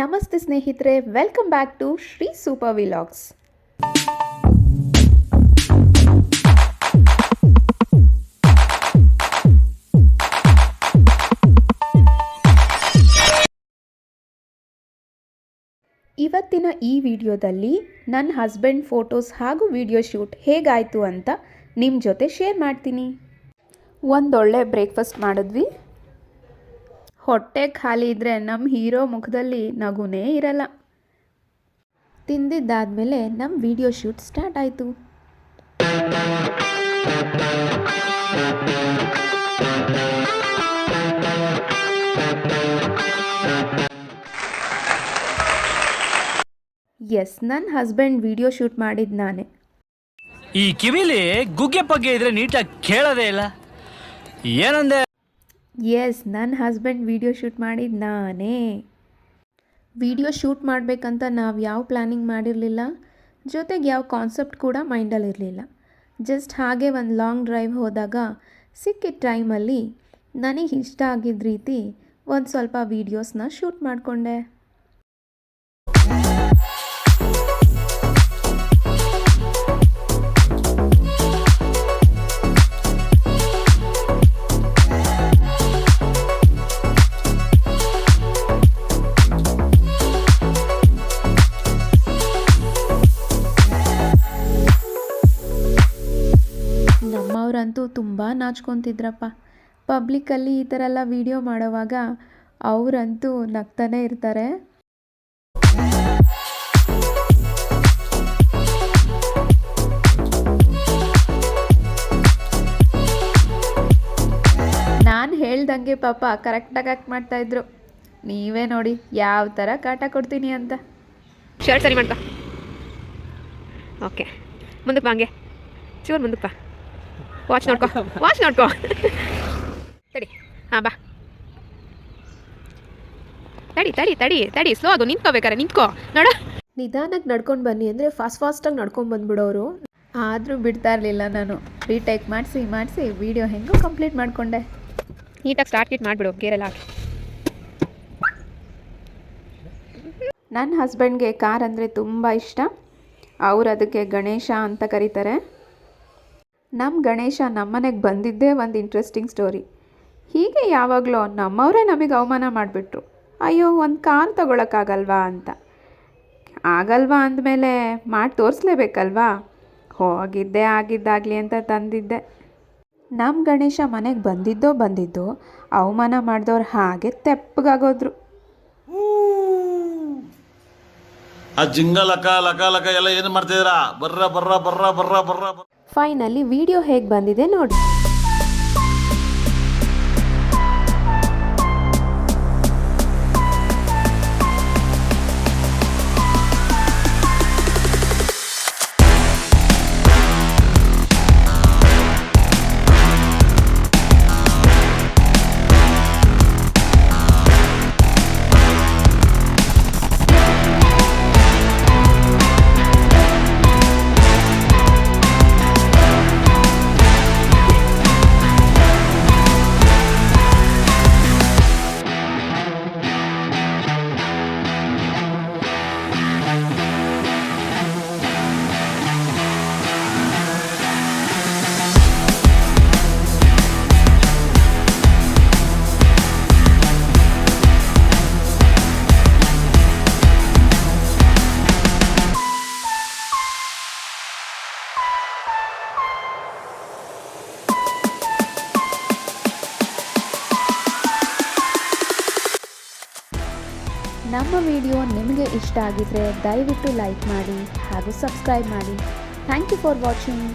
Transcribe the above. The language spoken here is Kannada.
ನಮಸ್ತೆ ಸ್ನೇಹಿತರೆ welcome back to Shri super vlogs ಇವತ್ತಿನ ಈ ವಿಡಿಯೋದಲ್ಲಿ ನನ್ನ ಹಸ್ಬೆಂಡ್ ಫೋಟೋಸ್ ಹಾಗೂ ವಿಡಿಯೋ ಶೂಟ್ ಹೇಗಾಯಿತು ಅಂತ ನಿಮ್ಮ ಜೊತೆ ಶೇರ್ ಮಾಡ್ತೀನಿ. ಒಂದೊಳ್ಳೆ ಬ್ರೇಕ್ಫಾಸ್ಟ್ ಮಾಡಿದ್ವಿ. ಹೊಟ್ಟೆ ಖಾಲಿ ಇದ್ದರೆ ನಮ್ಮ ಹೀರೋ ಮುಖದಲ್ಲಿ ನಗುನೇ ಇರಲ್ಲ. ತಿಂದಿದ್ದಾದಮೇಲೆ ನಮ್ಮ ವಿಡಿಯೋ ಶೂಟ್ ಸ್ಟಾರ್ಟ್ ಆಯಿತು. ಎಸ್ ನನ್ನ ಹಸ್ಬೆಂಡ್ ವಿಡಿಯೋ ಶೂಟ್ ಮಾಡಿದ್ದು ನಾನೇ. ಈ ಕಿವಿಲಿ ಗುಗ್ಗೆ ಪಗ್ಗೆ ಇದ್ರೆ ನೀಟಾಗಿ ಕೇಳೋದೇ ಇಲ್ಲ. ಏನಂದೆ? ಎಸ್ ನನ್ನ ಹಸ್ಬೆಂಡ್ ವೀಡಿಯೋ ಶೂಟ್ ಮಾಡಿದ್ದು ನಾನೇ. ವಿಡಿಯೋ ಶೂಟ್ ಮಾಡಬೇಕಂತ ನಾವು ಯಾವ ಪ್ಲ್ಯಾನಿಂಗ್ ಮಾಡಿರಲಿಲ್ಲ. ಜೊತೆಗೆ ಯಾವ ಕಾನ್ಸೆಪ್ಟ್ ಕೂಡ ಮೈಂಡಲ್ಲಿರಲಿಲ್ಲ ಜಸ್ಟ್ ಹಾಗೆ ಒಂದು ಲಾಂಗ್ ಡ್ರೈವ್ ಹೋದಾಗ ಸಿಕ್ಕಿದ ಟೈಮಲ್ಲಿ ನನಗೆ ಇಷ್ಟ ಆಗಿದ್ದ ರೀತಿ ಒಂದು ಸ್ವಲ್ಪ ವೀಡಿಯೋಸ್ನ ಶೂಟ್ ಮಾಡಿಕೊಂಡೆ. ನಮ್ಮವರಂತೂ ತುಂಬ ನಾಚ್ಕೊತಿದ್ರಪ್ಪ. ಪಬ್ಲಿಕ್ಕಲ್ಲಿ ಈ ಥರ ಎಲ್ಲ ವಿಡಿಯೋ ಮಾಡೋವಾಗ ಅವರಂತೂ ನಗ್ತಾನೆ ಇರ್ತಾರೆ. ನಾನು ಹೇಳ್ದಂಗೆ ಪಾಪ ಕರೆಕ್ಟಾಗಿ ಮಾಡ್ತಾ ಮಾಡ್ತಾಯಿದ್ರು ನೀವೇ ನೋಡಿ ಯಾವ ಥರ ಕಾಟ ಕೊಡ್ತೀನಿ ಅಂತ. ಶರ್ಟ್ ಸರಿ ಮಾಡ್ತಾ ಓಕೆ ಮುಂದಕ್ಕೆ ಬಾ ಹಂಗೆ. ಚೂರು ಮುಂದಕ್ಕೆ ಬಾ. ವಾಚ್ ನೋಡ್ಕೊ. ವಾಚ್ ನೋಡ್ಕೊ. ತಡಿ. ಹಾಂ ಬಾ. ತಡಿ ತಡಿ ತಡಿ ತಡಿ. ಸ್ಲೋ ಅದು ನಿಂತ್ಕೋಬೇಕಾರೆ ನಿಂತ್ಕೋ. ನೋಡ. ನಿಧಾನಕ್ಕೆ ನಡ್ಕೊಂಡು ಬನ್ನಿ. ಅಂದರೆ ಫಾಸ್ಟ್ ಫಾಸ್ಟಾಗಿ ನಡ್ಕೊಂಡು ಬಂದ್ಬಿಡೋರು. ಆದರೂ ಬಿಡ್ತಾ ಇರಲಿಲ್ಲ ನಾನು. ರೀಟೇಕ್ ಮಾಡಿಸಿ ಮಾಡಿಸಿ. ವೀಡಿಯೋ ಹೆಂಗೋ ಕಂಪ್ಲೀಟ್ ಮಾಡಿಕೊಂಡೆ. ನೀಟಾಗಿ ಸ್ಟಾರ್ಟ್ ಕಿಟ್ ಮಾಡಿಬಿಡು. ಗೇರೆಲ್ಲ ಹಾಕಿ. ನನ್ನ ಹಸ್ಬೆಂಡ್ಗೆ ಕಾರ್ ಅಂದರೆ ತುಂಬ ಇಷ್ಟ. ಅವರು ಅದಕ್ಕೆ ಗಣೇಶ ಅಂತ ಕರೀತಾರೆ. ನಮ್ಮ ಗಣೇಶ ನಮ್ಮನೆಗೆ ಬಂದಿದ್ದೇ ಒಂದು ಇಂಟ್ರೆಸ್ಟಿಂಗ್ ಸ್ಟೋರಿ ಹೀಗೆ ಯಾವಾಗಲೋ ನಮ್ಮವರೇ ನಮಗೆ ಅವಮಾನ ಮಾಡಿಬಿಟ್ರು. ಅಯ್ಯೋ, ಒಂದು ಕಾರ್ ತಗೊಳಕ್ಕಾಗಲ್ವಾ ಅಂತ. ಆಗಲ್ವಾ ಅಂದಮೇಲೆ ಮಾಡಿ ತೋರಿಸ್ಲೇಬೇಕಲ್ವಾ? ಹೋಗಿದ್ದೆ, ಆಗಿದ್ದಾಗಲಿ ಅಂತ ತಂದಿದ್ದೆ. ನಮ್ಮ ಗಣೇಶ ಮನೆಗೆ ಬಂದಿದ್ದೋ ಬಂದಿದ್ದೋ ಅವಮಾನ ಮಾಡಿದವ್ರು ಹಾಗೆ ತೆಪ್ಪಗಾಗೋದ್ರು. ಆ ಜಿಂಗ ಲಕ ಲಕ ಲಕ ಎಲ್ಲ ಏನು ಮಾಡ್ತಿದ್ದೀರಾ? ಬರ್ರ ಬರ್ರ ಬರ್ರ ಬರ್ರ ಬರ್ರ. ಫೈನಲಿ ವಿಡಿಯೋ ಹೇಗೆ ಬಂದಿದೆ ನೋಡಿ. ನಮ್ಮ ವಿಡಿಯೋ ನಿಮಗೆ ಇಷ್ಟ ಆಗಿದ್ರೆ ದಯವಿಟ್ಟು ಲೈಕ್ ಮಾಡಿ ಹಾಗೂ ಸಬ್ಸ್ಕ್ರೈಬ್ ಮಾಡಿ. Thank you for watching